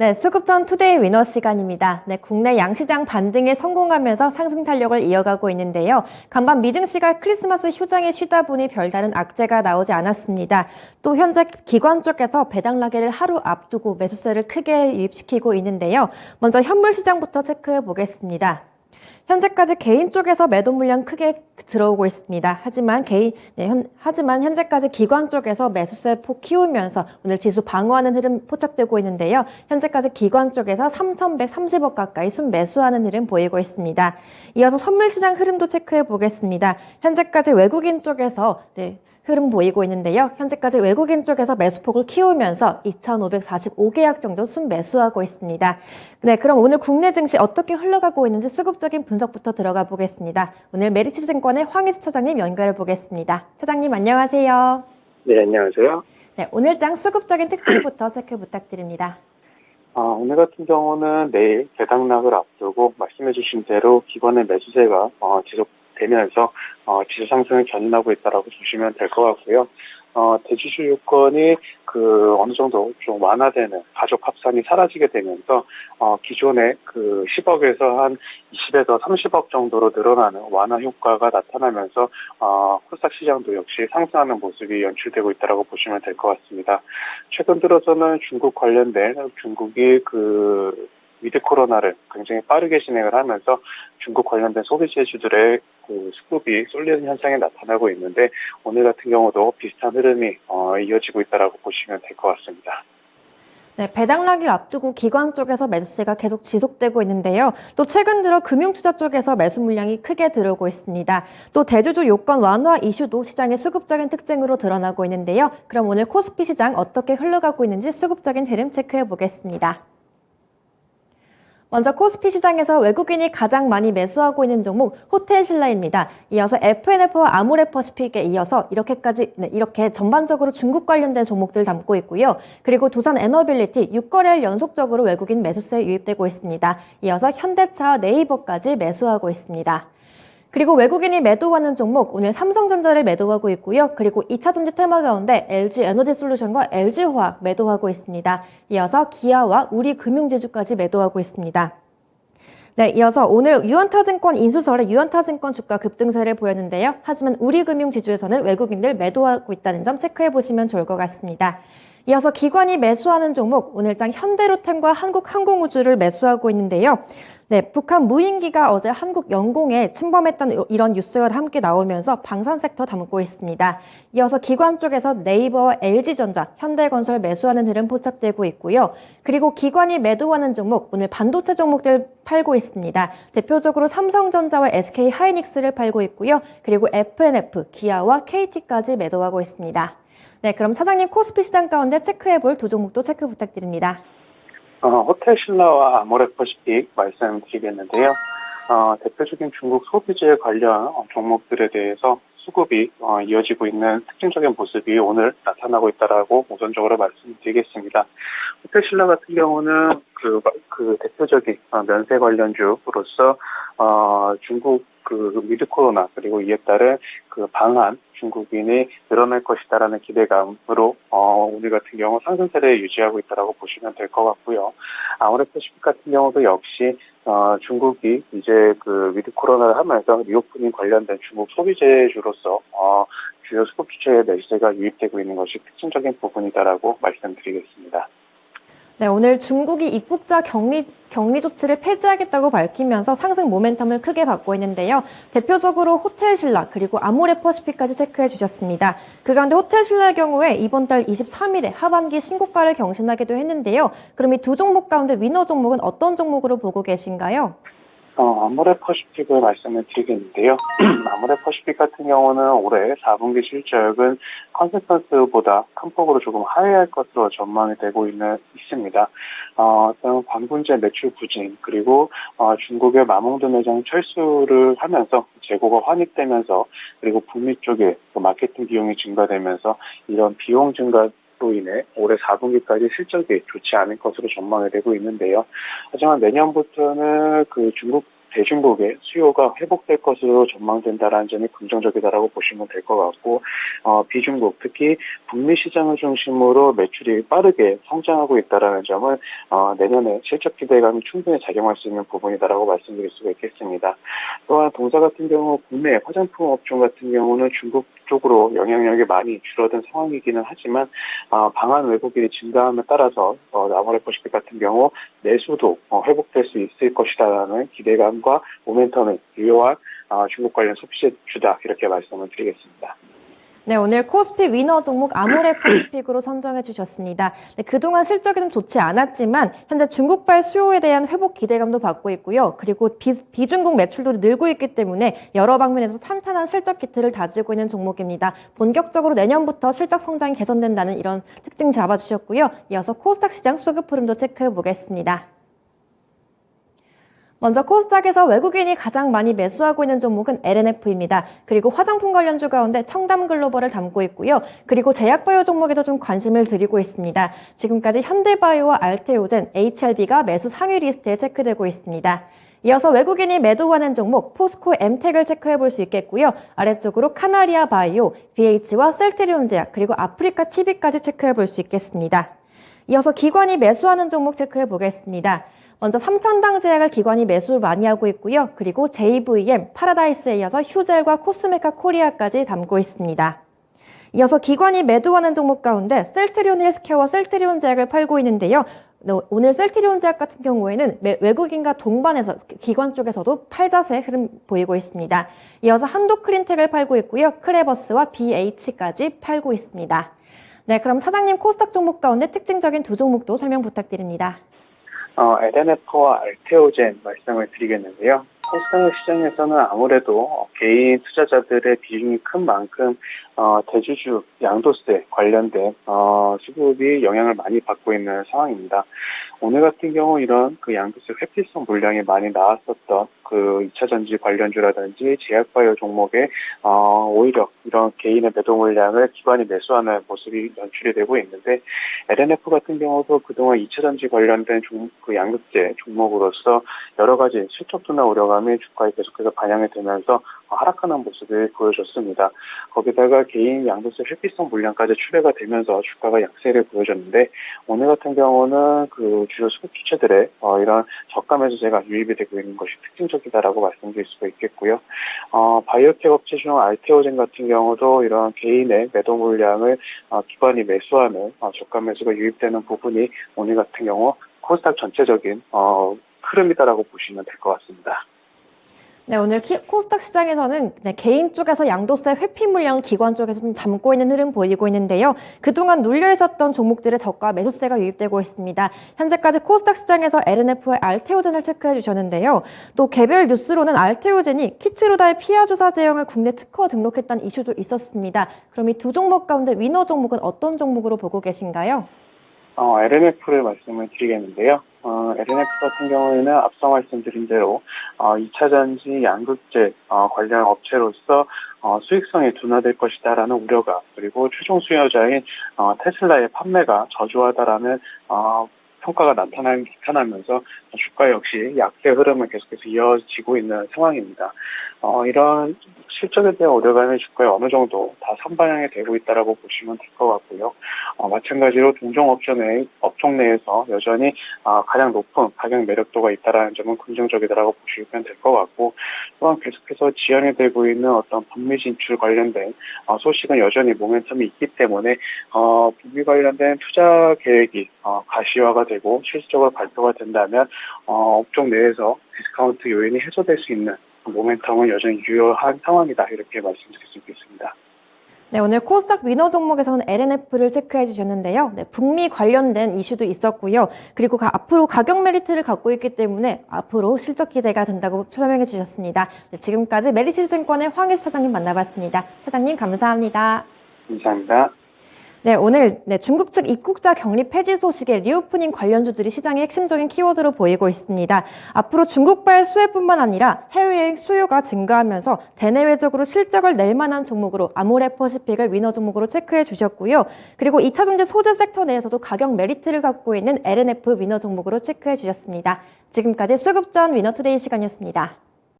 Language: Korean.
네, 수급전 투데이 위너 시간입니다. 네, 국내 양시장 반등에 성공하면서 상승 탄력을 이어가고 있는데요. 간밤 미증시가 크리스마스 휴장에 쉬다 보니 별다른 악재가 나오지 않았습니다. 또 현재 기관 쪽에서 배당 라계를 하루 앞두고 매수세를 크게 유입시키고 있는데요. 먼저 현물 시장부터 체크해 보겠습니다. 현재까지 개인 쪽에서 매도 물량 크게 들어오고 있습니다. 하지만 개인, 네, 현, 하지만 현재까지 기관 쪽에서 매수세 폭 키우면서 오늘 지수 방어하는 흐름 포착되고 있는데요. 현재까지 기관 쪽에서 3,130억 가까이 순매수하는 흐름 보이고 있습니다. 이어서 선물 시장 흐름도 체크해 보겠습니다. 현재까지 외국인 쪽에서 네, 흐름 보이고 있는데요. 현재까지 외국인 쪽에서 매수폭을 키우면서 2,545계약 정도 순매수하고 있습니다. 네, 그럼 오늘 국내 증시 어떻게 흘러가고 있는지 수급적인 분석부터 들어가 보겠습니다. 오늘 메리츠 증권의 황희수 차장님 연결해 보겠습니다. 차장님 안녕하세요. 네, 안녕하세요. 네, 오늘 장 수급적인 특징부터 체크 부탁드립니다. 아, 오늘 같은 경우는 내일 배당락을 앞두고 말씀해주신 대로 기관의 매수세가 어, 지속 되면서 어, 지수 상승을 견인하고 있다라고 보시면 될 것 같고요. 어, 대지수 요건이 그 어느 정도 좀 완화되는 가족 합산이 사라지게 되면서 어, 기존에 그 10억에서 한 20에서 30억 정도로 늘어나는 완화 효과가 나타나면서 어, 코스닥 시장도 역시 상승하는 모습이 연출되고 있다라고 보시면 될 것 같습니다. 최근 들어서는 중국 관련된 중국이 그 위드 코로나를 굉장히 빠르게 진행을 하면서 중국 관련된 소비 재주들의 그 수급이 쏠리는 현상이 나타나고 있는데 오늘 같은 경우도 비슷한 흐름이 어, 이어지고 있다라고 보시면 될 것 같습니다. 네, 배당락을 앞두고 기관 쪽에서 매수세가 계속 지속되고 있는데요. 또 최근 들어 금융투자 쪽에서 매수 물량이 크게 들어오고 있습니다. 또 대주주 요건 완화 이슈도 시장의 수급적인 특징으로 드러나고 있는데요. 그럼 오늘 코스피 시장 어떻게 흘러가고 있는지 수급적인 흐름 체크해 보겠습니다. 먼저 코스피 시장에서 외국인이 가장 많이 매수하고 있는 종목 호텔 신라입니다. 이어서 FNF와 아모레퍼시픽에 이어서 이렇게까지 네, 이렇게 전반적으로 중국 관련된 종목들 담고 있고요. 그리고 두산 에너빌리티 6거래일 연속적으로 외국인 매수세 유입되고 있습니다. 이어서 현대차와 네이버까지 매수하고 있습니다. 그리고 외국인이 매도하는 종목 오늘 삼성전자를 매도하고 있고요. 그리고 2차전지 테마 가운데 LG 에너지 솔루션과 LG화학 매도하고 있습니다. 이어서 기아와 우리금융지주까지 매도하고 있습니다. 네, 이어서 오늘 유한타증권 인수설에 유한타증권 주가 급등세를 보였는데요. 하지만 우리금융지주에서는 외국인들 매도하고 있다는 점 체크해 보시면 좋을 것 같습니다. 이어서 기관이 매수하는 종목 오늘장 현대로템과 한국항공우주를 매수하고 있는데요. 네, 북한 무인기가 어제 한국 영공에 침범했다는 이런 뉴스가 함께 나오면서 방산 섹터 담고 있습니다. 이어서 기관 쪽에서 네이버와 LG전자, 현대건설 매수하는 흐름 포착되고 있고요. 그리고 기관이 매도하는 종목 오늘 반도체 종목들 팔고 있습니다. 대표적으로 삼성전자와 SK 하이닉스를 팔고 있고요. 그리고 FNF, 기아와 KT까지 매도하고 있습니다. 네, 그럼 사장님 코스피 시장 가운데 체크해 볼 두 종목도 체크 부탁드립니다. 어, 호텔 신라와 아모레퍼시픽 말씀드리겠는데요. 어, 대표적인 중국 소비재 관련 어, 종목들에 대해서 수급이 어, 이어지고 있는 특징적인 모습이 오늘 나타나고 있다라고 우선적으로 말씀드리겠습니다. 호텔 신라 같은 경우는 그, 그 대표적인 어, 면세 관련주로서 어, 중국 그 위드 코로나 그리고 이에 따른 그 방한 중국인이 늘어날 것이다라는 기대감으로 어, 오늘 같은 경우 상승세를 유지하고 있다라고 보시면 될 것 같고요. 아모레퍼시픽 같은 경우도 역시 어, 중국이 이제 그 위드 코로나를 하면서 리오프닝 관련된 중국 소비재주로서 어, 주요 수급 주체의 매수세가 유입되고 있는 것이 특징적인 부분이다라고 말씀드리겠습니다. 네, 오늘 중국이 입국자 격리, 격리 조치를 폐지하겠다고 밝히면서 상승 모멘텀을 크게 받고 있는데요. 대표적으로 호텔 신라 그리고 아모레퍼시픽까지 체크해 주셨습니다. 그 가운데 호텔 신라의 경우에 이번 달 23일에 하반기 신고가를 경신하기도 했는데요. 그럼 이 두 종목 가운데 위너 종목은 어떤 종목으로 보고 계신가요? 어, 아모레 퍼시픽을 말씀을 드리겠는데요. 아모레 퍼시픽 같은 경우는 올해 4분기 실적은 컨센서스보다 큰 폭으로 조금 하회할 것으로 전망이 되고 있는, 있습니다. 어, 어떤 관군제 매출 부진, 그리고 어, 중국의 마몽드 매장 철수를 하면서 재고가 환입되면서, 그리고 북미 쪽에 그 마케팅 비용이 증가되면서 이런 비용 증가 로 인해 올해 4분기까지 실적이 좋지 않을 것으로 전망이 되고 있는데요. 하지만 내년부터는 그 중국 대중국의 수요가 회복될 것으로 전망된다라는 점이 긍정적이다라고 보시면 될 것 같고 어, 비중국 특히 북미 시장을 중심으로 매출이 빠르게 성장하고 있다라는 점은 어, 내년에 실적 기대감이 충분히 작용할 수 있는 부분이다라고 말씀드릴 수가 있겠습니다. 또한 동사 같은 경우 국내 화장품 업종 같은 경우는 중국 쪽으로 영향력이 많이 줄어든 상황이기는 하지만 어, 방한 외국인이 증가함에 따라서 어, 아모레퍼시픽 같은 경우 내수도 어, 회복될 수 있을 것이다라는 기대감과 모멘텀을 유효한 어, 중국 관련 소비재 주다 이렇게 말씀을 드리겠습니다. 네, 오늘 코스피 위너 종목 아모레 퍼시픽으로 선정해 주셨습니다. 네, 그동안 실적이 좀 좋지 않았지만 현재 중국발 수요에 대한 회복 기대감도 받고 있고요. 그리고 비, 비중국 매출도 늘고 있기 때문에 여러 방면에서 탄탄한 실적 기틀을 다지고 있는 종목입니다. 본격적으로 내년부터 실적 성장이 개선된다는 이런 특징 잡아주셨고요. 이어서 코스닥 시장 수급 흐름도 체크해 보겠습니다. 먼저 코스닥에서 외국인이 가장 많이 매수하고 있는 종목은 LNF입니다. 그리고 화장품 관련주 가운데 청담 글로벌을 담고 있고요. 그리고 제약바이오 종목에도 좀 관심을 드리고 있습니다. 지금까지 현대바이오와 알테오젠, HLB가 매수 상위 리스트에 체크되고 있습니다. 이어서 외국인이 매도하는 종목 포스코 엠텍을 체크해 볼 수 있겠고요. 아래쪽으로 카나리아 바이오, BH와 셀테리온 제약, 그리고 아프리카 TV까지 체크해 볼 수 있겠습니다. 이어서 기관이 매수하는 종목 체크해 보겠습니다. 먼저 삼천당 제약을 기관이 매수를 많이 하고 있고요. 그리고 JVM, 파라다이스에 이어서 휴젤과 코스메카 코리아까지 담고 있습니다. 이어서 기관이 매도하는 종목 가운데 셀트리온 헬스케어와 셀트리온 제약을 팔고 있는데요. 네, 오늘 셀트리온 제약 같은 경우에는 매- 외국인과 동반해서 기관 쪽에서도 팔자세 흐름 보이고 있습니다. 이어서 한도 클린텍을 팔고 있고요. 크레버스와 BH까지 팔고 있습니다. 네, 그럼 사장님 코스닥 종목 가운데 특징적인 두 종목도 설명 부탁드립니다. 어, LNF와 알테오젠 말씀을 드리겠는데요. 코스닥 시장에서는 아무래도 어, 개인 투자자들의 비중이 큰 만큼 어, 대주주 양도세 관련된 어, 수급이 영향을 많이 받고 있는 상황입니다. 오늘 같은 경우 이런 그 양도세 회피성 물량이 많이 나왔었던 그 2차 전지 관련주라든지 제약바이오 종목에 어, 오히려 이런 개인의 매도 물량을 기관이 매수하는 모습이 연출이 되고 있는데 LNF 같은 경우도 그동안 2차 전지 관련된 종, 그 양극재 종목으로서 여러 가지 실적 도나 우려감이 주가에 계속해서 반영이 되면서 하락하는 모습을 보여줬습니다. 거기다가 개인 양도세 회피성 물량까지 출회가 되면서 주가가 약세를 보여줬는데 오늘 같은 경우는 그 주요 수급 주체들의 어, 이런 저가 매수세가 유입이 되고 있는 것이 특징적이다라고 말씀드릴 수가 있겠고요. 어, 바이오텍 업체 중 알테오젠 같은 경우도 이런 개인의 매도 물량을 어, 기관이 매수하는 어, 저가 매수가 유입되는 부분이 오늘 같은 경우 코스닥 전체적인 어, 흐름이다라고 보시면 될 것 같습니다. 네, 오늘 키- 코스닥 시장에서는 네, 개인 쪽에서 양도세 회피 물량을 기관 쪽에서 좀 담고 있는 흐름 보이고 있는데요. 그동안 눌려 있었던 종목들의 저가 매수세가 유입되고 있습니다. 현재까지 코스닥 시장에서 LNF의 알테오젠을 체크해 주셨는데요. 또 개별 뉴스로는 알테오젠이 키트로다의 피하 조사 제형을 국내 특허 등록했다는 이슈도 있었습니다. 그럼 이 두 종목 가운데 위너 종목은 어떤 종목으로 보고 계신가요? 어, LNF를 말씀을 드리겠는데요. 어, LNF 같은 경우에는 앞서 말씀드린 대로 어, 2차 전지 양극재 어, 관련 업체로서 어, 수익성이 둔화될 것이다라는 우려가 그리고 최종 수요자인 어, 테슬라의 판매가 저조하다라는 어, 평가가 나타나, 나타나면서 주가 역시 약세 흐름을 계속해서 이어지고 있는 상황입니다. 어, 이런 실적에 대한 우려감이 주가에 어느 정도 다 선반영이 되고 있다라고 보시면 될 것 같고요. 어, 마찬가지로 동종 업종 내 업종 내에서 여전히 아, 가장 높은 가격 매력도가 있다라는 점은 긍정적이다라고 보시면 될 것 같고 또한 계속해서 지연이 되고 있는 어떤 북미 진출 관련된 어, 소식은 여전히 모멘텀이 있기 때문에 어, 북미 관련된 투자 계획이 어, 가시화가 되고 실질적으로 발표가 된다면 어, 업종 내에서 디스카운트 요인이 해소될 수 있는 모멘텀은 여전히 유효한 상황이다 이렇게 말씀드릴 수 있겠습니다. 네, 오늘 코스닥 위너 종목에서는 LNF를 체크해 주셨는데요. 네, 북미 관련된 이슈도 있었고요. 그리고 가- 앞으로 가격 메리트를 갖고 있기 때문에 앞으로 실적 기대가 된다고 설명해 주셨습니다. 네, 지금까지 메리츠 증권의 황혜수 사장님 만나봤습니다. 사장님 감사합니다. 감사합니다. 네, 오늘 네, 중국 측 입국자 격리 폐지 소식에 리오프닝 관련주들이 시장의 핵심적인 키워드로 보이고 있습니다. 앞으로 중국발 수혜뿐만 아니라 해외여행 수요가 증가하면서 대내외적으로 실적을 낼 만한 종목으로 아모레퍼시픽을 위너 종목으로 체크해 주셨고요. 그리고 2차 전지 소재 섹터 내에서도 가격 메리트를 갖고 있는 LNF 위너 종목으로 체크해 주셨습니다. 지금까지 수급전 위너투데이 시간이었습니다.